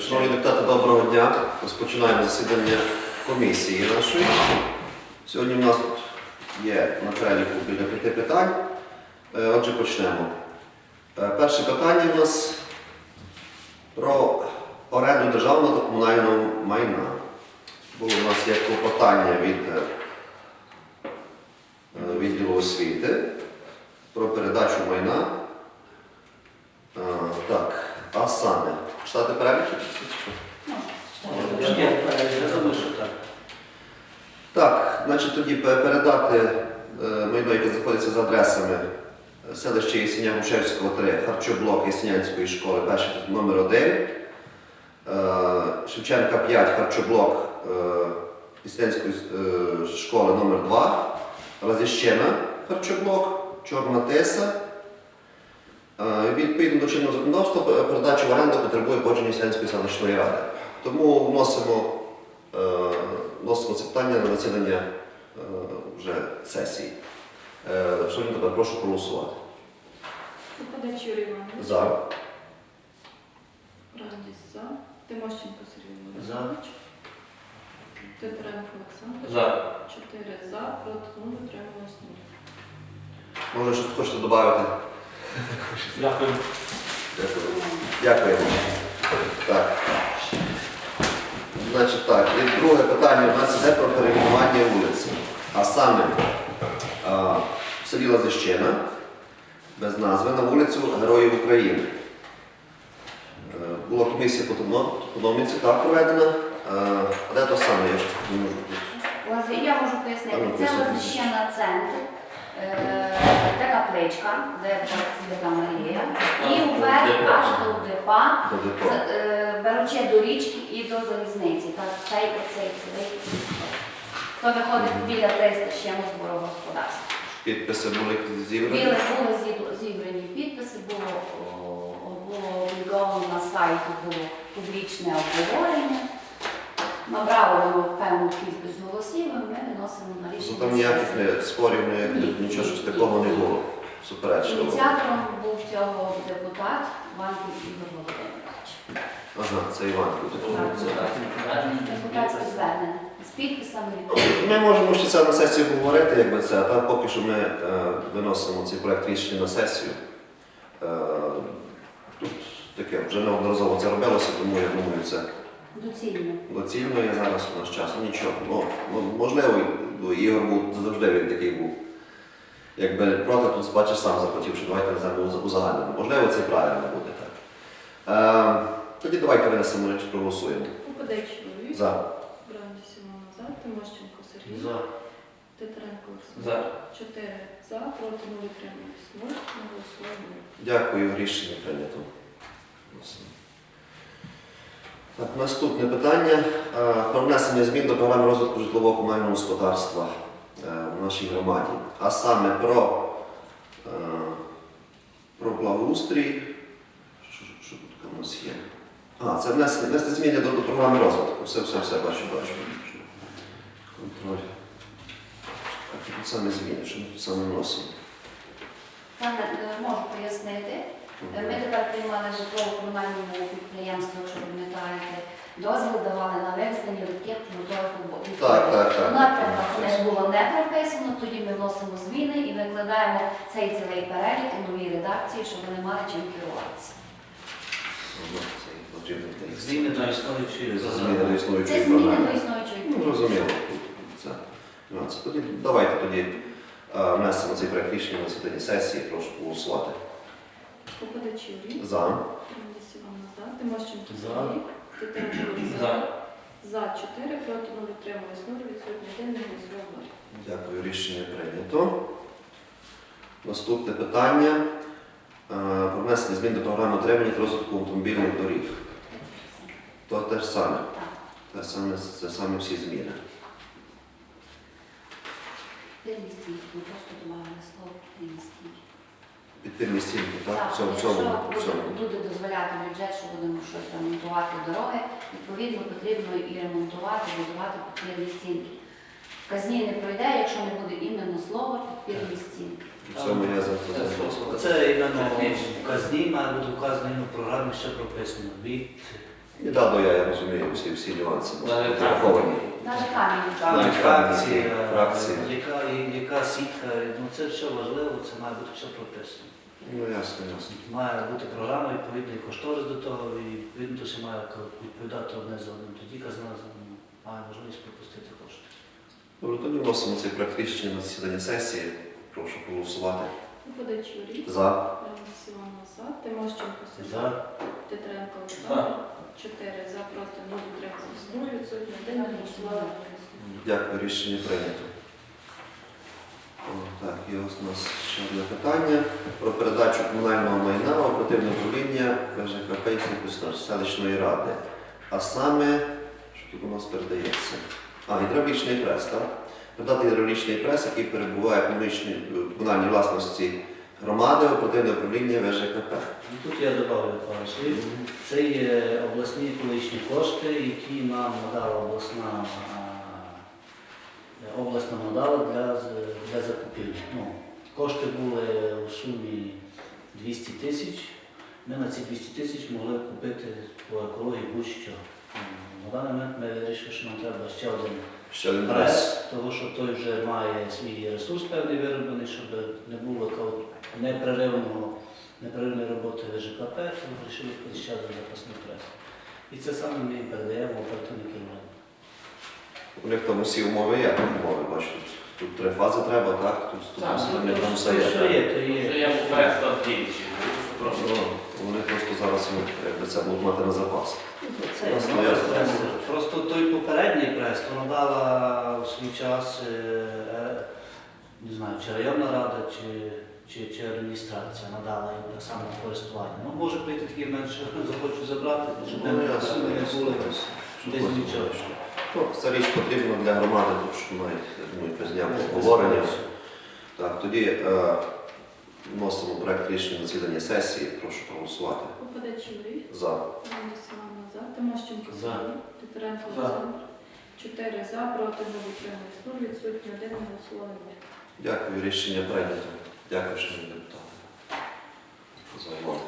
Шановні депутати, доброго дня. Розпочинаємо засідання комісії нашої. Сьогодні в нас тут є на переліку біля п'яти питань. Е, Отже, почнемо. Е, Перше питання у нас про оренду державного та комунального майна. Було у нас є клопотання від е, відділу освіти про передачу майна. Е, Так, а саме, читати перелік? чи що? Так, значить тоді передати е, майно, яке знаходиться за адресами е, селище Єсеня Гушевського 3, харчоблок Єсенянської школи, перший номер 1, е, Шевченка 5, харчоблок Єсенянської школи номер 2, Разіщина харчоблок, Чорна Тиса. Е, Відповідно до чинного законодавства пе- передача в оренду потребує погодження Єсенянської селищної ради. Тому вносимо е, вносимо це питання на засідання е, вже сесії. Е, Шановні депутати, прошу проголосувати. Попадач Юрій Іванович. За. Радіс за. Тимощенко Сергій За. Володимирович. Титаренко Олександр. За. Чотири за. Проти нуль. Утрималось нуль. Може, щось хочете додати? Дякую. Дякую. Дякую. Так. Значить так, і друге питання у нас йде про перейменування вулиці. А саме а, в селі Лазищина, без назви, на вулицю Героїв України. Е, Була комісія по топономіці так проведена. Е, А де то саме? Я щось не можу. Я можу пояснити. ну, Це. Лазищина центр, де капличка, де Марія, і вверх аж до депа, е, беручи до річки і до залізниці. Так, цей оцей цілий. То виходить біля 300 з чимось господарства. Підписи були зібрані. Були зібрані підписи, було, о, на сайті, було публічне обговорення. Набрало воно певну кількість виносимо на Ну, рішення. Там ніяких не спорів, ніяких нічого щось такого не було. Суперечливо. Ініціатором був цього депутат Ванків Ігор Володимирович. Ага, це Іван. Депутатське звернення з підписами. Ми можемо ще це на сесії обговорити, якби це, а так поки що ми е, виносимо цей проект рішення на сесію. Е, тут таке вже неодноразово це робилося, тому я думаю, це доцільно. доцільно є зараз у наш час. Ну, Нічого. Ну, ну, можливо, бо Ігор був завжди він такий був. Якби проти, тут бачиш сам захотів, що давайте не узагальнимо. Можливо, це правильно буде так. Е, тоді давайте винесемо речі, проголосуємо. Попадач Юрій. За. Радіс Івановна за. Тимощенко Сергій. За. Олександр. За. Чотири за. Проти. Не голосує нуль. Дякую, рішення прийнято. Наступне питання Е, про внесення змін до програми розвитку житлового комунального господарства е, в нашій громаді, а саме про, е, про благоустрій. Що, що, тут у нас є? А, це внести, внести зміни до, до програми розвитку. Все, все, все, бачу, бачу. Контроль. Так, тут саме зміни, що ми тут саме вносимо. Саме можу пояснити. Е, Ми тепер приймали житлово-комунальному підприємству, якщо ви пам'ятаєте, дозвіл давали на вивезення рідких побутових відходів. Так, так, так. У напрямках у було не прописано, тоді ми вносимо зміни і викладаємо цей цілий перелік у новій редакції, щоб вони мали чим керуватися. Зміни до існуючої Зміни до Це зміни до програми. існуючої Ну, зрозуміло. Це нюанси. Тоді давайте тоді е, внесемо цей проект рішення на засіданні сесії, прошу голосувати. Попадач Юрій. За. Івановна за. Тимощенко За. Сергій. За. За. Чотири. Проти нуль. Утрималось нуль. Відсутні один. Не голосує нуль. Дякую, рішення прийнято. Наступне питання е, про внесення змін до програми отримання та розвитку автомобільних доріг. То те ж саме. Так, Те саме, це саме всі зміни. дивність, ми просто додавали слово дивність. Підпільні стінки, так? Так, В цьому, в якщо цьому, в буде, цьому. буде дозволяти бюджет, що будемо щось ремонтувати дороги, відповідно потрібно і ремонтувати, будувати підпірні стінки. В казні не пройде, якщо не буде іменно слово підпірні стінки. В цьому я за за- за- Це іменно в казні має бути вказано іменно в програмі, все прописано. Від І да, бо я, я розумію всі, всі нюанси, Але так. враховані. Навіть Навіть фракція, фракції, фракції. яка, яка сітка, ну це все важливо, це має бути все прописано. Ну ясно, ясно. Має бути програма, відповідний кошторис до того, і відповідно то все має відповідати одне за одним. Тоді казна має можливість пропустити кошти. Добре, тоді вносимо цей проект рішення на засідання сесії. Прошу голосувати. Доповідач Юрій. За. Рамос Івана за. Тимощенко Сергій. За. Тетренко Олександр. Чотири за, проти, нуль, утримались. Нуль відсутні. Один голосували. Дякую, рішення прийнято. Так, є ось у нас ще одне питання про передачу комунального майна в оперативне управління ЖКП Київської селищної ради. А саме, що тут у нас передається? А, гідравлічний прес, так? Передати гідравлічний прес, який перебуває в комунальній власності громади, оперативне управління ВЖКП. Ну, Тут я додав пару слів. Це є обласні колишні кошти, які нам надала обласна а, область нам надала для, для закупівлі. Ну, кошти були у сумі 200 тисяч. Ми на ці 200 тисяч могли купити по екології будь-що. На даний момент ми вирішили, що нам треба ще один Ще один прес. прес, тому що той вже має свій ресурс певний вироблений, щоб не було такого непреривного, непреривної роботи ВЖКП, то вирішили ще один запасний прес. І це саме ми їм передаємо в оперативне керування. У них там усі умови є, там умови, бачу. Тут три фази треба, так? Тут, тут Так, все, ну, в там все все є. так? є, то є. Я поперед став діючи. Просто. Ну, Вони просто зараз ну, якби це будуть мати на запас. Це Ясно, ну, прес. Просто той попередній прес, то надала в свій час, е, е, не знаю, чи районна рада, чи, чи, чи адміністрація надала їм так само в користування. Ну, може прийти такий момент, що захочуть забрати, щоб Ну, не ясно, не ясно, були десь нічого. Ну, Ця річ потрібна для громади, тому що мають, я думаю, пізнямо обговорення. Так, тоді е, вносимо проект рішення на засідання сесії. Прошу проголосувати. Доповідач Юрій. За. Івана за. Тимощенко За. Сергій. Тетренко За. Олександр. Чотири за, проти, не утримались. Нуль відсутні. Один не голосували. Нуль. Дякую, рішення прийнято. Дякую, шановні депутати. За увагу.